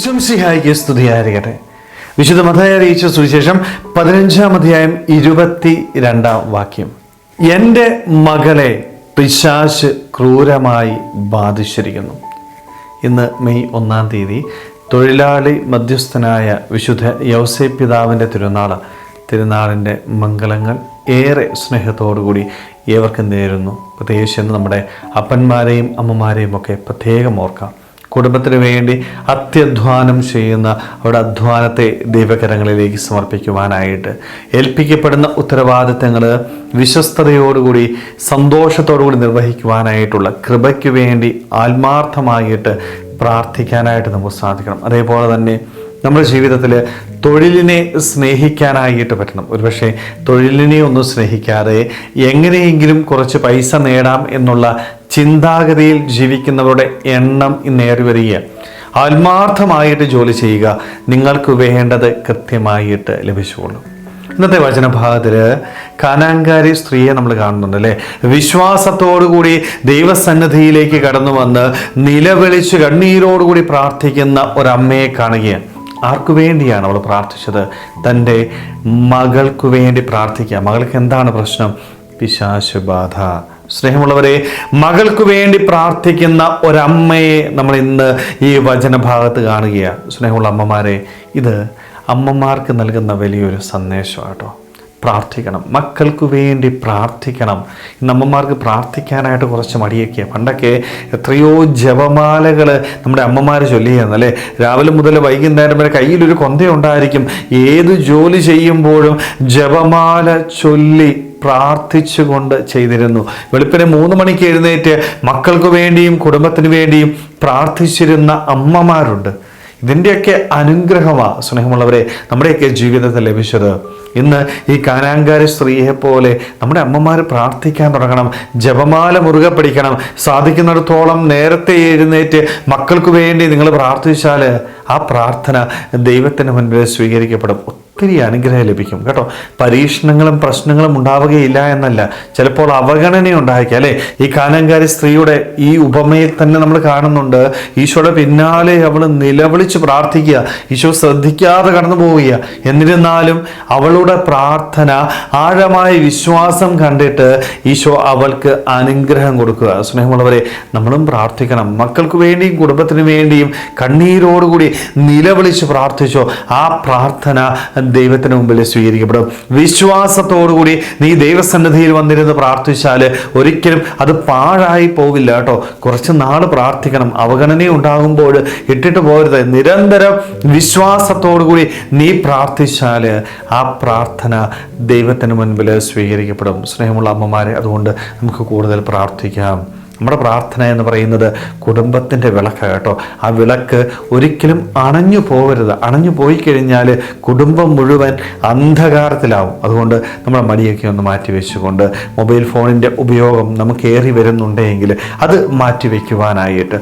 ഈശ്വംസിഹായിക്ക് സ്തുതിയായിരിക്കട്ടെ. വിശുദ്ധ മതയെ അറിയിച്ച സുവിശേഷം പതിനഞ്ചാം അധ്യായം ഇരുപത്തി രണ്ടാം വാക്യം. എന്റെ മകളെ പിശാശ് ക്രൂരമായി ബാധിച്ചിരിക്കുന്നു. ഇന്ന് മെയ് ഒന്നാം തീയതി തൊഴിലാളി മധ്യസ്ഥനായ വിശുദ്ധ യൗസേ പിതാവിന്റെ തിരുനാൾ തിരുനാളിന്റെ മംഗളങ്ങൾ ഏറെ സ്നേഹത്തോടുകൂടി ഏവർക്കും നേരുന്നു. പ്രത്യേകിച്ച് നമ്മുടെ അപ്പന്മാരെയും അമ്മമാരെയും ഒക്കെ പ്രത്യേകം ഓർക്കാം. കുടുംബത്തിന് വേണ്ടി അത്യധ്വാനം ചെയ്യുന്ന അവരുടെ അധ്വാനത്തെ ദൈവകരങ്ങളിലേക്ക് സമർപ്പിക്കുവാനായിട്ട് ഏൽപ്പിക്കപ്പെടുന്ന ഉത്തരവാദിത്തങ്ങൾ വിശ്വസ്തയോടുകൂടി സന്തോഷത്തോടുകൂടി നിർവഹിക്കുവാനായിട്ടുള്ള കൃപയ്ക്ക് വേണ്ടി ആത്മാർത്ഥമായിട്ട് പ്രാർത്ഥിക്കാനായിട്ട് നമുക്ക് സാധിക്കണം. അതേപോലെ തന്നെ നമ്മുടെ ജീവിതത്തിൽ തൊഴിലിനെ സ്നേഹിക്കാനായിട്ട് പറ്റണം. ഒരുപക്ഷെ തൊഴിലിനെ ഒന്നും സ്നേഹിക്കാതെ എങ്ങനെയെങ്കിലും കുറച്ച് പൈസ നേടാം എന്നുള്ള ചിന്താഗതിയിൽ ജീവിക്കുന്നവരുടെ എണ്ണം ഇന്നേറി വരിക ആത്മാർത്ഥമായിട്ട് ജോലി ചെയ്യുക നിങ്ങൾക്ക് വേണ്ടത് കൃത്യമായിട്ട് ലഭിച്ചുകൊള്ളും. ഇന്നത്തെ വചനഭാഗത്തിൽ കാനാങ്കാരി സ്ത്രീയെ നമ്മൾ കാണുന്നുണ്ട് അല്ലേ? വിശ്വാസത്തോടുകൂടി ദൈവസന്നിധിയിലേക്ക് കടന്നു വന്ന് നിലവിളിച്ച് കണ്ണീരോടുകൂടി പ്രാർത്ഥിക്കുന്ന ഒരമ്മയെ കാണുകയാണ്. ആർക്കു വേണ്ടിയാണ് അവൾ പ്രാർത്ഥിച്ചത്? തന്റെ മകൾക്കു വേണ്ടി പ്രാർത്ഥിക്കുക. മകൾക്ക് എന്താണ് പ്രശ്നം? പിശാശുബാധ. സ്നേഹമുള്ളവരെ മകൾക്ക് വേണ്ടി പ്രാർത്ഥിക്കുന്ന ഒരമ്മയെ നമ്മൾ ഇന്ന് ഈ വചനഭാഗത്ത് കാണുകയാണ്. സ്നേഹമുള്ള അമ്മമാരെ ഇത് അമ്മമാർക്ക് നൽകുന്ന വലിയൊരു സന്ദേശമാട്ടോ. പ്രാർത്ഥിക്കണം. മക്കൾക്ക് വേണ്ടി പ്രാർത്ഥിക്കണം. ഇന്ന് അമ്മമാർക്ക് പ്രാർത്ഥിക്കാനായിട്ട് കുറച്ച് മടിയൊക്കെ പണ്ടൊക്കെ എത്രയോ ജപമാലകൾ നമ്മുടെ അമ്മമാർ ചൊല്ലിയായിരുന്നു അല്ലേ? രാവിലെ മുതൽ വൈകുന്നേരം വരെ കയ്യിലൊരു കൊന്തയുണ്ടായിരിക്കും. ഏത് ജോലി ചെയ്യുമ്പോഴും ജപമാല ചൊല്ലി പ്രാർത്ഥിച്ചുകൊണ്ട് ചെയ്തിരുന്നു. വെളുപ്പിനെ മൂന്ന് മണിക്ക് എഴുന്നേറ്റ് മക്കൾക്ക് വേണ്ടിയും കുടുംബത്തിന് വേണ്ടിയും പ്രാർത്ഥിച്ചിരുന്ന അമ്മമാരുണ്ട്. ഇതിന്റെയൊക്കെ അനുഗ്രഹമാണ് സ്നേഹമുള്ളവരെ നമ്മുടെയൊക്കെ ജീവിതത്തിൽ ലഭിച്ചത്. ഇന്ന് ഈ കാനാങ്കാരി സ്ത്രീയെ പോലെ നമ്മുടെ അമ്മമാർ പ്രാർത്ഥിക്കാൻ തുടങ്ങണം ജപമാല മുറുകെ പിടിക്കണം. സാധിക്കുന്നിടത്തോളം നേരത്തെ എഴുന്നേറ്റ് മക്കൾക്ക് വേണ്ടി നിങ്ങൾ പ്രാർത്ഥിച്ചാൽ ആ പ്രാർത്ഥന ദൈവത്തിന് മുൻപിൽ സ്വീകരിക്കപ്പെടും. ഒത്തിരി അനുഗ്രഹം ലഭിക്കും. കേട്ടോ? പരീക്ഷണങ്ങളും പ്രശ്നങ്ങളും ഉണ്ടാവുകയില്ല എന്നല്ല. ചിലപ്പോൾ അവഗണന ഉണ്ടായിരിക്കുക അല്ലേ? ഈ കാനങ്കാരി സ്ത്രീയുടെ ഈ ഉപമയെ തന്നെ നമ്മൾ കാണുന്നുണ്ട്. ഈശോയുടെ പിന്നാലെ അവൾ നിലവിളിച്ച് പ്രാർത്ഥിക്കുക. ഈശോ ശ്രദ്ധിക്കാതെ കടന്നു പോവുക എന്നിരുന്നാലും അവളുടെ പ്രാർത്ഥന ആഴമായ വിശ്വാസം കണ്ടിട്ട് ഈശോ അവൾക്ക് അനുഗ്രഹം കൊടുക്കുക. സ്നേഹമുള്ളവരെ നമ്മളും പ്രാർത്ഥിക്കണം. മക്കൾക്ക് വേണ്ടിയും കുടുംബത്തിന് വേണ്ടിയും കണ്ണീരോടുകൂടി നിലവിളിച്ച് പ്രാർത്ഥിച്ചോ ആ പ്രാർത്ഥന ദൈവത്തിന് മുമ്പിൽ സ്വീകരിക്കപ്പെടും. വിശ്വാസത്തോടുകൂടി നീ ദൈവസന്നിധിയിൽ വന്നിരുന്ന് പ്രാർത്ഥിച്ചാൽ ഒരിക്കലും അത് പാഴായി പോവില്ല കേട്ടോ. കുറച്ച് നാൾ പ്രാർത്ഥിക്കണം. അവഗണന ഉണ്ടാകുമ്പോൾ ഇട്ടിട്ട് പോരുത്. നിരന്തരം വിശ്വാസത്തോടുകൂടി നീ പ്രാർത്ഥിച്ചാൽ ആ പ്രാർത്ഥന ദൈവത്തിന് മുൻപിൽ സ്വീകരിക്കപ്പെടും. സ്നേഹമുള്ള അമ്മമാരെ അതുകൊണ്ട് നമുക്ക് കൂടുതൽ പ്രാർത്ഥിക്കാം. നമ്മുടെ പ്രാർത്ഥന എന്ന് പറയുന്നത് കുടുംബത്തിന്റെ വിളക്ക് കേട്ടോ. ആ വിളക്ക് ഒരിക്കലും അണഞ്ഞു പോകരുത് അണഞ്ഞു പോയി കഴിഞ്ഞാൽ കുടുംബം മുഴുവൻ അന്ധകാരത്തിലാവും. അതുകൊണ്ട് നമ്മുടെ മടിയൊക്കെ ഒന്ന് മാറ്റി വെച്ചുകൊണ്ട് മൊബൈൽ ഫോണിന്റെ ഉപയോഗം നമുക്ക് ഏറി വരുന്നുണ്ടെങ്കിൽ അത് മാറ്റി വയ്ക്കുവാനായിട്ട്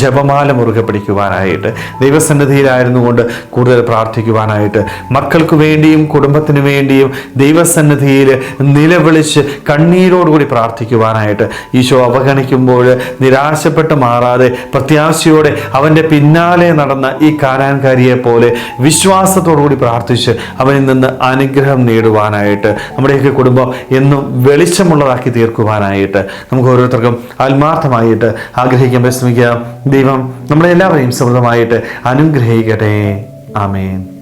ജപമാല മുറുകെ പിടിക്കുവാനായിട്ട് ദൈവസന്നിധിയിലായിരുന്നു കൊണ്ട് കൂടുതൽ പ്രാർത്ഥിക്കുവാനായിട്ട് മക്കൾക്ക് വേണ്ടിയും കുടുംബത്തിന് വേണ്ടിയും ദൈവസന്നിധിയിൽ നിലവിളിച്ച് കണ്ണീരോടുകൂടി പ്രാർത്ഥിക്കുവാനായിട്ട് ഈശോ അവഗണിക്കും. ചെയ്യുമ്പോൾ നിരാശപ്പെട്ട് മാറാതെ പ്രത്യാശയോടെ അവന്റെ പിന്നാലെ നടന്ന ഈ കാനാൻകാരിയെ പോലെ വിശ്വാസത്തോടുകൂടി പ്രാർത്ഥിച്ച് അവനിൽ നിന്ന് അനുഗ്രഹം നേടുവാനായിട്ട് നമ്മുടെയൊക്കെ കുടുംബം എന്നും വെളിച്ചമുള്ളതാക്കി തീർക്കുവാനായിട്ട് നമുക്ക് ഓരോരുത്തർക്കും ആത്മാർത്ഥമായിട്ട് ആഗ്രഹിക്കാൻ പരിശ്രമിക്കാം. ദൈവം നമ്മളെല്ലാവരെയും സമൃദ്ധമായിട്ട് അനുഗ്രഹിക്കട്ടെ. ആമേൻ.